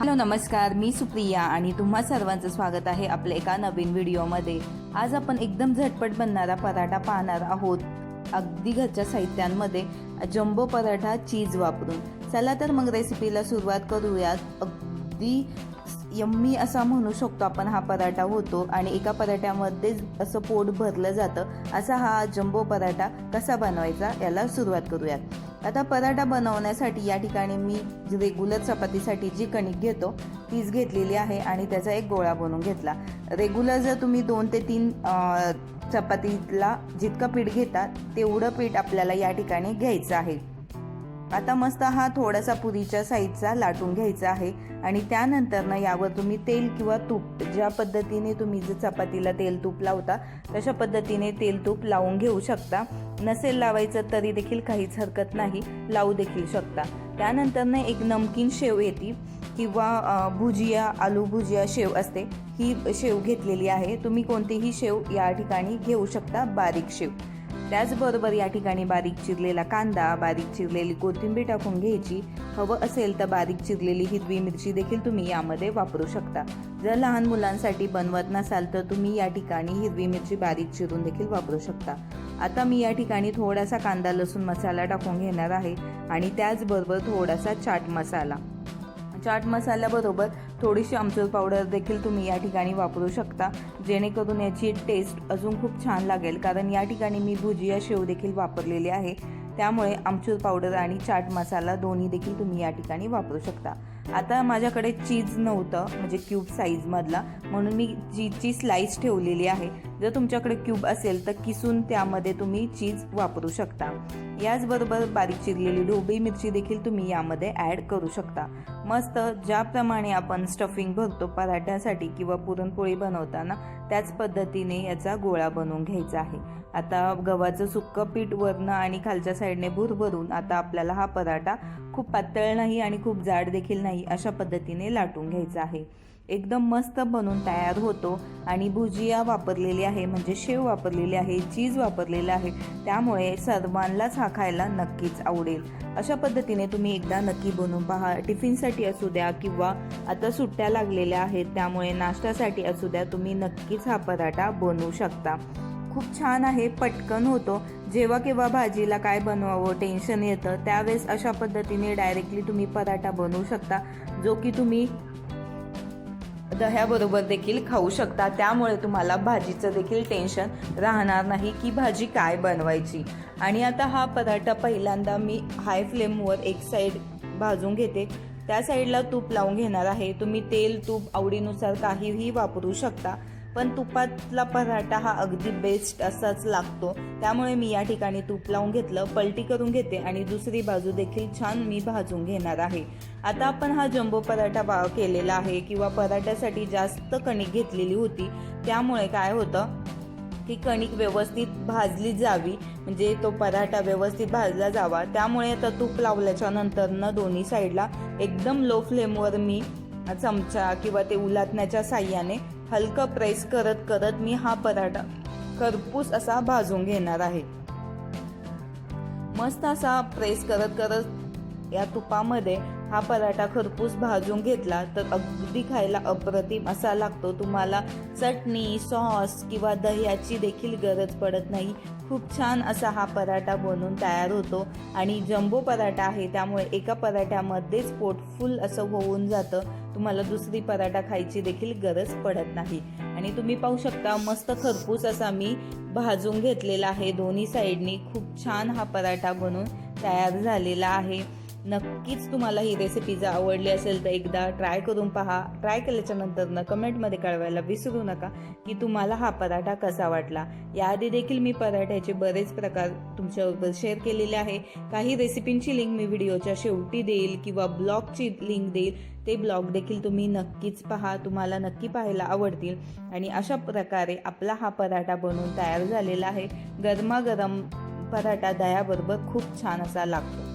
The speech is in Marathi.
हॅलो नमस्कार. मी सुप्रिया आणि तुम्हा सर्वांचं स्वागत आहे आपल्या एका नवीन व्हिडिओमध्ये. आज आपण एकदम झटपट बनणारा पराठा पाहणार आहोत. अगदी घरच्या साहित्यांमध्ये जम्बो पराठा चीज वापरून. चला तर मग रेसिपीला सुरुवात करूयात. अगदी यम्मी असा म्हणू शकतो आपण हा पराठा होतो आणि एका पराठ्यामध्येच असं पोट भरलं जातं. असा हा जम्बो पराठा कसा बनवायचा याला सुरुवात करूयात. आता पराठा बनवण्यासाठी या ठिकाणी मी रेग्युलर चपातीसाठी जी कणिक घेतो तीच घेतलेली आहे आणि त्याचा एक गोळा बनवून घेतला. रेग्युलर जर तुम्ही दोन ते तीन चपातीला जितकं पीठ घेता तेवढं पीठ आपल्याला या ठिकाणी घ्यायचं आहे. आता मस्त हा थोडासा पुरीच्या साईजचा लाटून घ्यायचा आहे. आणि त्यानंतर ना यावर तुम्ही तेल किंवा तूप ज्या पद्धतीने तुम्ही जर चपातीला तेल तूप लावता तशा पद्धतीने तेल तूप लावून घेऊ शकता. नसेल लावायचं तरी देखील काहीच हरकत नाही लावू देखील शकता. त्यानंतर ना एक नमकीन शेव येते किंवा भुजिया आलू भुजिया शेव असते ही शेव घेतलेली आहे. तुम्ही कोणतीही शेव या ठिकाणी घेऊ शकता बारीक शेव. त्याचबरोबर या ठिकाणी बारीक चिरलेला कांदा बारीक चिरलेली कोथिंबीर टाकून घ्यायची. हवं असेल तर बारीक चिरलेली हिरवी मिरची देखील तुम्ही यामध्ये वापरू शकता. जर लहान मुलांसाठी बनवत नसाल तर तुम्ही या ठिकाणी हिरवी मिरची बारीक चिरून देखील वापरू शकता. आता मी या ठिकाणी थोडासा कांदा लसूण मसाला टाकून घेणार आहे आणि त्याचबरोबर थोडासा चाट मसाला. चाट मसाल्याबरोबर थोडीशी आमचूर पावडर देखील तुम्ही या ठिकाणी वापरू शकता. जेणेकरून याची टेस्ट अजून खूप छान लागेल. कारण या ठिकाणी मी भुजिया शेव देखील वापरलेली आहे. त्यामुळे आमचूर पावडर आणि चाट मसाला दोन्ही देखील तुम्ही या ठिकाणी वापरू शकता. आता माझ्याकडे चीज नव्हतं म्हणजे क्यूब साईजमधला म्हणून मी चीजची स्लाईस ठेवलेली आहे. जर तुमच्याकडे क्यूब असेल तर किसून त्यामध्ये तुम्ही चीज वापरू शकता. याचबरोबर बारीक चिरलेली ढोबळी मिरची देखील तुम्ही यामध्ये ॲड करू शकता. मस्त ज्याप्रमाणे आपण स्टफिंग भरतो पराठ्यासाठी किंवा पुरणपोळी बनवताना त्याच पद्धतीने याचा गोळा बनवून घ्यायचा आहे. आता गव्हाचं सुक्कं पीठ वरनं आणि खालच्या साईडने भुरभरून आता आपल्याला हा पराठा खूप पातळ नाही आणि खूप जाड देखील नाही अशा पद्धतीने लाटून घ्यायचा आहे. एकदम मस्त बनून तयार होतो. आणि भुजिया वापरलेली आहे म्हणजे शेव वापरलेली आहे चीज वापरलेलं आहे. त्यामुळे सर्वांनाच हा खायला नक्कीच आवडेल. अशा पद्धतीने तुम्ही एकदा नक्की बनवून पहा. टिफिनसाठी असू द्या किंवा आता सुट्ट्या लागलेल्या आहेत त्यामुळे नाश्त्यासाठी असू द्या तुम्ही नक्कीच हा पराठा बनवू शकता. खूप छान आहे पटकन होतो. जेव्हा केव्हा भाजीला काय बनवावं टेन्शन येतं त्यावेळेस अशा पद्धतीने डायरेक्टली तुम्ही पराठा बनवू शकता. जो की तुम्ही दह्याबरोबर देखील खाऊ शकता. त्यामुळे तुम्हाला भाजीचं देखील टेन्शन राहणार नाही की भाजी काय बनवायची. आणि आता हा पराठा पहिल्यांदा मी हाय फ्लेमवर एक साईड भाजून घेते. त्या साईडला तूप लावून घेणार आहे. तुम्ही तेल तूप आवडीनुसार काहीही वापरू शकता. पण तुपातला पराठा हा अगदी बेस्ट असाच लागतो. त्यामुळे मी या ठिकाणी तूप लावून घेतलं पलटी करून घेते आणि दुसरी बाजू देखील छान मी भाजून घेणार आहे. आता आपण हा जम्बो पराठा बा केलेला आहे किंवा पराठ्यासाठी जास्त कणिक घेतलेली होती. त्यामुळे काय होतं ती कणिक व्यवस्थित भाजली जावी म्हणजे तो पराठा व्यवस्थित भाजला जावा. त्यामुळे आता तूप लावल्याच्या नंतर न दोन्ही साईडला एकदम लो फ्लेमवर मी चमचा किंवा ते उलाटण्याच्या साह्याने हलकं प्रेस करत करत मी हा पराठा करपूस असा भाजून घेणार आहे. मस्त असा प्रेस करत करत या तुपामध्ये हा पराठा खरपूस भाजून घेतला तर अगदी खायला अप्रतिम असा लागतो. तुम्हाला चटणी सॉस किंवा दह्याची देखील गरज पडत नाही. खूप छान असा हा पराठा बनून तयार होतो आणि जम्बो पराठा आहे त्यामुळे एका पराठ्यामध्येच पोट फुल असं होऊन जातं. तुम्हाला दुसरी पराठा खायची देखील गरज पडत नाही. आणि तुम्ही पाहू शकता मस्त खरपूस असा मी भाजून घेतलेला आहे. दोन्ही साईडनी खूप छान हा पराठा बनून तयार झालेला आहे. नक्कीच तुम्हाला ही रेसिपी जर आवडली असेल तर एकदा ट्राय करून पहा. ट्राय केल्याच्यानंतर न कमेंटमध्ये कळवायला विसरू नका की तुम्हाला हा पराठा कसा वाटला. याआधी देखील मी पराठ्याचे बरेच प्रकार तुमच्याबरोबर शेअर केलेले आहे. काही रेसिपींची लिंक मी व्हिडिओच्या शेवटी देईल किंवा ब्लॉगची लिंक देईल. ते ब्लॉग देखील तुम्ही नक्कीच पहा. तुम्हाला नक्की पाहायला आवडतील. आणि अशा प्रकारे आपला हा पराठा बनवून तयार झालेला आहे. गरमागरम पराठा दह्याबरोबर खूप छान असा लागतो.